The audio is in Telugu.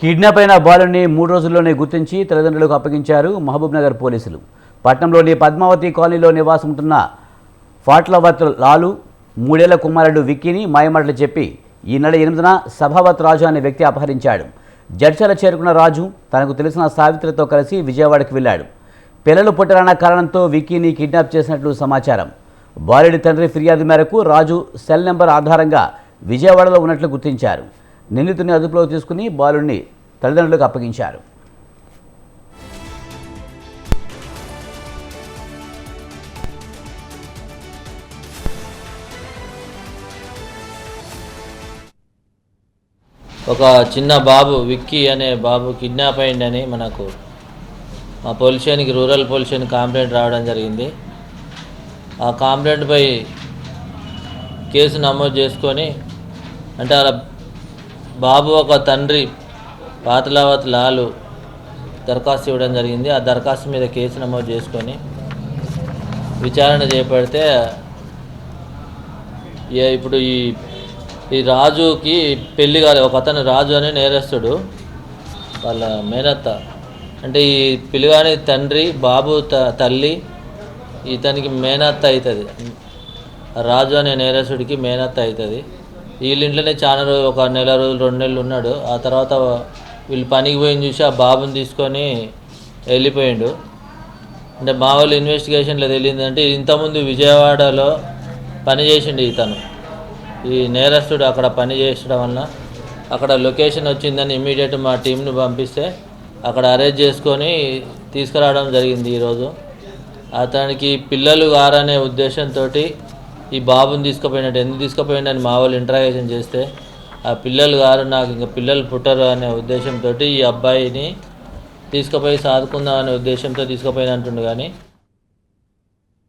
కిడ్నాప్ అయిన బాలుని మూడు రోజుల్లోనే గుర్తించి తల్లిదండ్రులకు అప్పగించారు మహబూబ్నగర్ పోలీసులు. పట్నంలోని పద్మావతి కాలనీలో నివాసముంటున్న ఫాట్లవత్ లాలు మూడేళ్ళ కుమారుడు విక్కీని మాయమాటలు చెప్పి ఈ నెల ఎనిమిదిన సభావత్ రాజు అనే వ్యక్తి అపహరించాడు. జడ్చల చేరుకున్న రాజు తనకు తెలిసిన సావిత్రితో కలిసి విజయవాడకు వెళ్ళాడు. పిల్లలు పుట్టారన్న కారణంతో విక్కీని కిడ్నాప్ చేసినట్లు సమాచారం. బాలుడి తండ్రి ఫిర్యాదు మేరకు రాజు సెల్ నెంబర్ ఆధారంగా విజయవాడలో ఉన్నట్లు గుర్తించారు. నిందితుని అదుపులోకి తీసుకుని బాలుడిని తల్లిదండ్రులకు అప్పగించారు. ఒక చిన్న బాబు విక్కీ అనే బాబు కిడ్నాప్ అయిందని మనకు మా పొల్యూషన్కి రూరల్ పొల్యూషన్ కాంప్లైంట్ రావడం జరిగింది. ఆ కాంప్లైంట్పై కేసు నమోదు చేసుకొని అంటే అలా బాబు ఒక తండ్రి పాతలావత్ లాలు దరఖాస్తు ఇవ్వడం జరిగింది. ఆ దరఖాస్తు మీద కేసు నమోదు చేసుకొని విచారణ చేపడితే ఏ- ఇప్పుడు ఈ ఈ రాజుకి పెళ్ళి కాలే ఒక అతను రాజు అనే నేరస్తుడు వాళ్ళ మేనత్త. అంటే ఈ పిల్లగాని తండ్రి బాబు త తల్లి ఇతనికి మేనత్త అవుతుంది. రాజు అనే నేరస్తుడికి మేనత్త అవుతుంది. వీళ్ళ ఇంట్లోనే చాలా రోజులు ఒక నెల రోజులు రెండు నెలలు ఉన్నాడు. ఆ తర్వాత వీళ్ళు పనికి పోయిన చూసి ఆ బాబుని తీసుకొని వెళ్ళిపోయిండు. అంటే మా వాళ్ళు ఇన్వెస్టిగేషన్లో తెలియదంటే ఇంతకుముందు విజయవాడలో పని చేసిండు ఇతను. ఈ నేరస్తుడు అక్కడ పని చేసడం వలన అక్కడ లొకేషన్ వచ్చిందని ఇమీడియట్ మా టీంను పంపిస్తే అక్కడ అరేంజ్ చేసుకొని తీసుకురావడం జరిగింది ఈరోజు. అతనికి పిల్లలు గారనే ఉద్దేశంతో ఈ బాబుని తీసుకుపోయినట్టు ఎందుకు తీసుకుపోయిండని మా వాళ్ళు ఇంటరాగేషన్ చేస్తే ఆ పిల్లలు గారు నాకు ఇంకా పిల్లలు పుట్టరు అనే ఉద్దేశంతో ఈ అబ్బాయిని తీసుకుపోయి సాదుకుందాం అనే ఉద్దేశంతో తీసుకుపోయిన అంటుండు కానీ